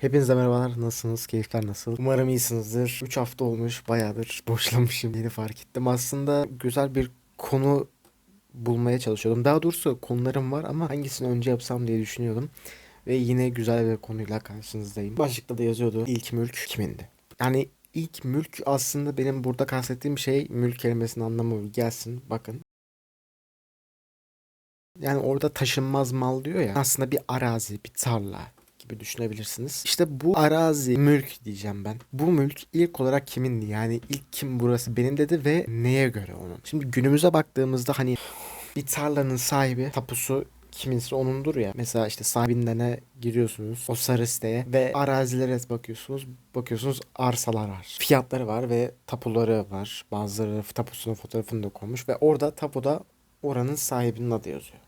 Hepinize merhabalar. Nasılsınız? Keyifler nasıl? Umarım iyisinizdir. 3 hafta olmuş. Bayağıdır boşlamışım. Yeni fark ettim. Aslında güzel bir konu bulmaya çalışıyordum. Daha doğrusu konularım var ama hangisini önce yapsam diye düşünüyordum. Ve yine güzel bir konuyla karşınızdayım. Başlıkta da yazıyordu. İlk mülk kimindi? Yani ilk mülk aslında benim burada kastettiğim şey mülk kelimesinin anlamı gelsin. Bakın. Yani orada taşınmaz mal diyor ya. Aslında bir arazi, bir tarla gibi düşünebilirsiniz. İşte bu arazi mülk diyeceğim ben. Bu mülk ilk olarak kimindi? Yani ilk kim burası benim dedi ve neye göre onun? Şimdi günümüze baktığımızda hani bir tarlanın sahibi tapusu kiminse onundur ya. Mesela işte sahibinden giriyorsunuz o sarı siteye ve arazilere bakıyorsunuz. Bakıyorsunuz arsalar var. Fiyatları var ve tapuları var. Bazıları tapusunun fotoğrafını da koymuş ve orada tapuda oranın sahibinin adı yazıyor.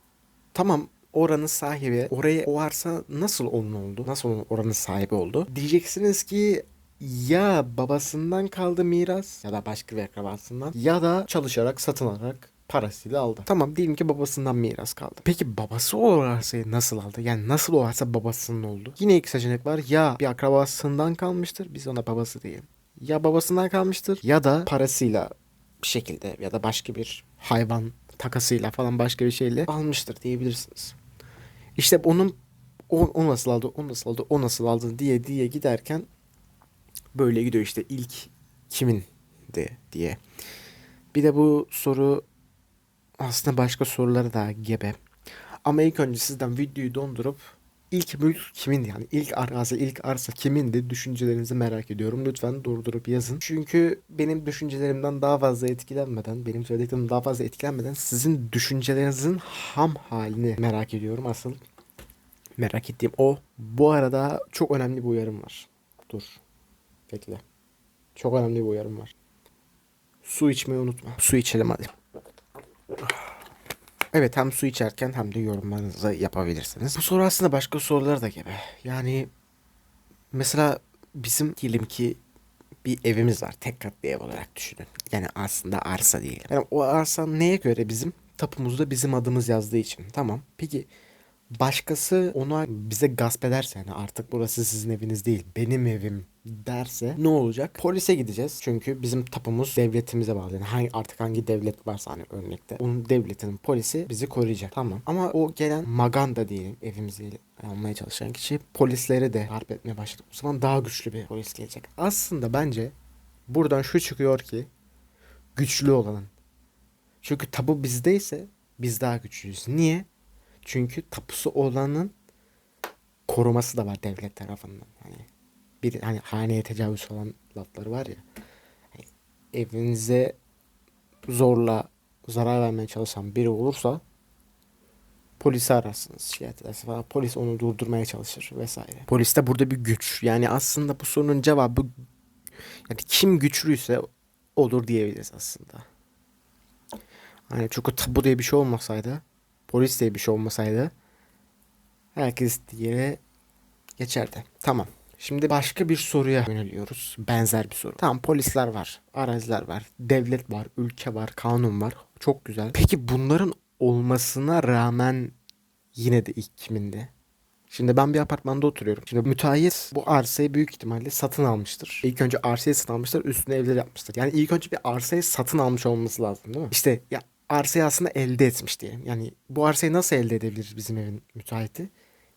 Tamam oranın sahibi oraya o arsa nasıl onun oldu? Nasıl oranın sahibi oldu? Diyeceksiniz ki ya babasından kaldı miras ya da başka bir akrabasından ya da çalışarak satın alarak parasıyla aldı. Tamam diyelim ki babasından miras kaldı. Peki babası o arsayı nasıl aldı? Yani nasıl o arsa babasının oldu? Yine iki seçenek var. Ya bir akrabasından kalmıştır. Biz ona babası diyelim. Ya babasından kalmıştır ya da parasıyla bir şekilde ya da başka bir hayvan takasıyla falan başka bir şeyle almıştır diyebilirsiniz. İşte onun o, o nasıl aldı, o nasıl aldı, o nasıl aldı diye diye giderken böyle gidiyor işte ilk kimin de diye. Bir de bu soru aslında başka soruları da gebe. Ama ilk önce sizden videoyu dondurup ilk mülk kimin yani ilk arazi ilk arsa kimindi düşüncelerinizi merak ediyorum. Lütfen durdurup yazın. Çünkü benim düşüncelerimden daha fazla etkilenmeden, benim söylediklerim daha fazla etkilenmeden sizin düşüncelerinizin ham halini merak ediyorum asıl. Merak ettiğim o. Bu arada çok önemli bir uyarım var. Dur. Bekle. Çok önemli bir uyarım var. Su içmeyi unutma. Su içelim hadi. Evet hem su içerken hem de yorumlarınızı yapabilirsiniz. Bu soru aslında başka sorular da gibi. Yani mesela bizim diyelim ki bir evimiz var. Tek katlı ev olarak düşünün. Yani aslında arsa değil. Yani o arsa neye göre bizim? Tapumuzda bizim adımız yazdığı için. Tamam. Peki başkası onu bize gasp ederse yani artık burası sizin eviniz değil benim evim derse ne olacak? Polise gideceğiz. Çünkü bizim tapumuz devletimize bağlı. Yani hangi, artık hangi devlet varsa hani örnekte. Onun devletinin polisi bizi koruyacak. Tamam. Ama o gelen maganda diyelim evimizi almaya çalışan kişi polisleri de harp etmeye başladı. O zaman daha güçlü bir polis gelecek. Aslında bence buradan şu çıkıyor ki güçlü olanın. Çünkü tabu bizdeyse biz daha güçlüyüz. Niye? Çünkü tapusu olanın koruması da var devlet tarafından. Hani bir hani haneye tecavüz falan lafları var ya. Hani evinize zorla zarar vermeye çalışan biri olursa polisi ararsınız şikayet edersiniz falan. Polis onu durdurmaya çalışır vesaire. Polis de burada bir güç. Yani aslında bu sorunun cevabı yani kim güçlüyse olur diyebiliriz aslında. Hani çünkü tabu diye bir şey olmasaydı polis diye bir şey olmasaydı herkes diye geçerdi. Tamam. Şimdi başka bir soruya yöneliyoruz. Benzer bir soru. Tamam polisler var, araziler var, devlet var, ülke var, kanun var. Çok güzel. Peki bunların olmasına rağmen yine de ilk kiminde? Şimdi ben bir apartmanda oturuyorum. Şimdi müteahhit bu arsayı büyük ihtimalle satın almıştır. İlk önce arsayı satın almıştır, üstüne evleri yapmıştır. Yani ilk önce bir arsayı satın almış olması lazım değil mi? İşte ya arsayı aslında elde etmiş diyelim. Yani bu arsayı nasıl elde edebilir bizim evin müteahhiti?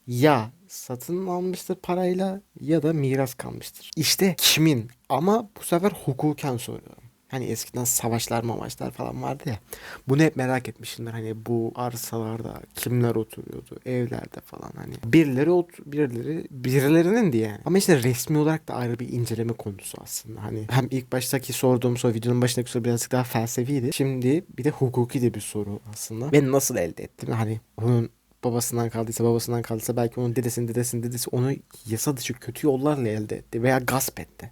Ya satın almıştır parayla ya da miras kalmıştır. İşte kimin? Ama bu sefer hukuken soruyorum. Hani eskiden savaşlar mamaçlar falan vardı ya. Bunu hep merak etmişimdir. Hani bu arsalarda kimler oturuyordu evlerde falan hani. Birileri ot birileri birilerinin diye. Ama işte resmi olarak da ayrı bir inceleme konusu aslında. Hani hem ilk baştaki sorduğum soru videonun başındaki soru birazcık daha felsefiydi. Şimdi bir de hukuki de bir soru aslında. Ben nasıl elde ettim? Hani onun babasından kaldıysa babasından kaldıysa belki onun dedesinin dedesinin dedesi onu yasa dışı kötü yollarla elde etti veya gasp etti.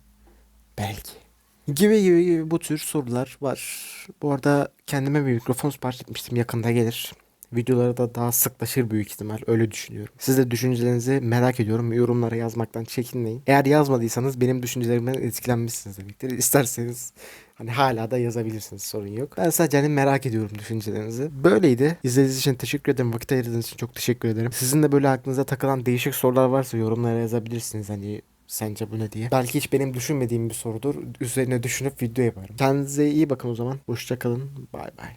Belki. Gibi gibi gibi bu tür sorular var. Bu arada kendime bir mikrofon sipariş etmiştim yakında gelir. videoları da daha sıklaşır büyük ihtimal. Öyle düşünüyorum. Siz de düşüncelerinizi merak ediyorum. Yorumlara yazmaktan çekinmeyin. Eğer yazmadıysanız benim düşüncelerimden etkilenmişsiniz demektir. İsterseniz Hani hala da yazabilirsiniz sorun yok. Ben sadece hani merak ediyorum düşüncelerinizi. Böyleydi. İzlediğiniz için teşekkür ederim. Vakit ayırdığınız için çok teşekkür ederim. Sizin de böyle aklınıza takılan değişik sorular varsa yorumlara yazabilirsiniz. Hani sence bu ne diye. Belki hiç benim düşünmediğim bir sorudur. Üzerine düşünüp video yaparım. Kendinize iyi bakın o zaman. Hoşça kalın. Bay bay.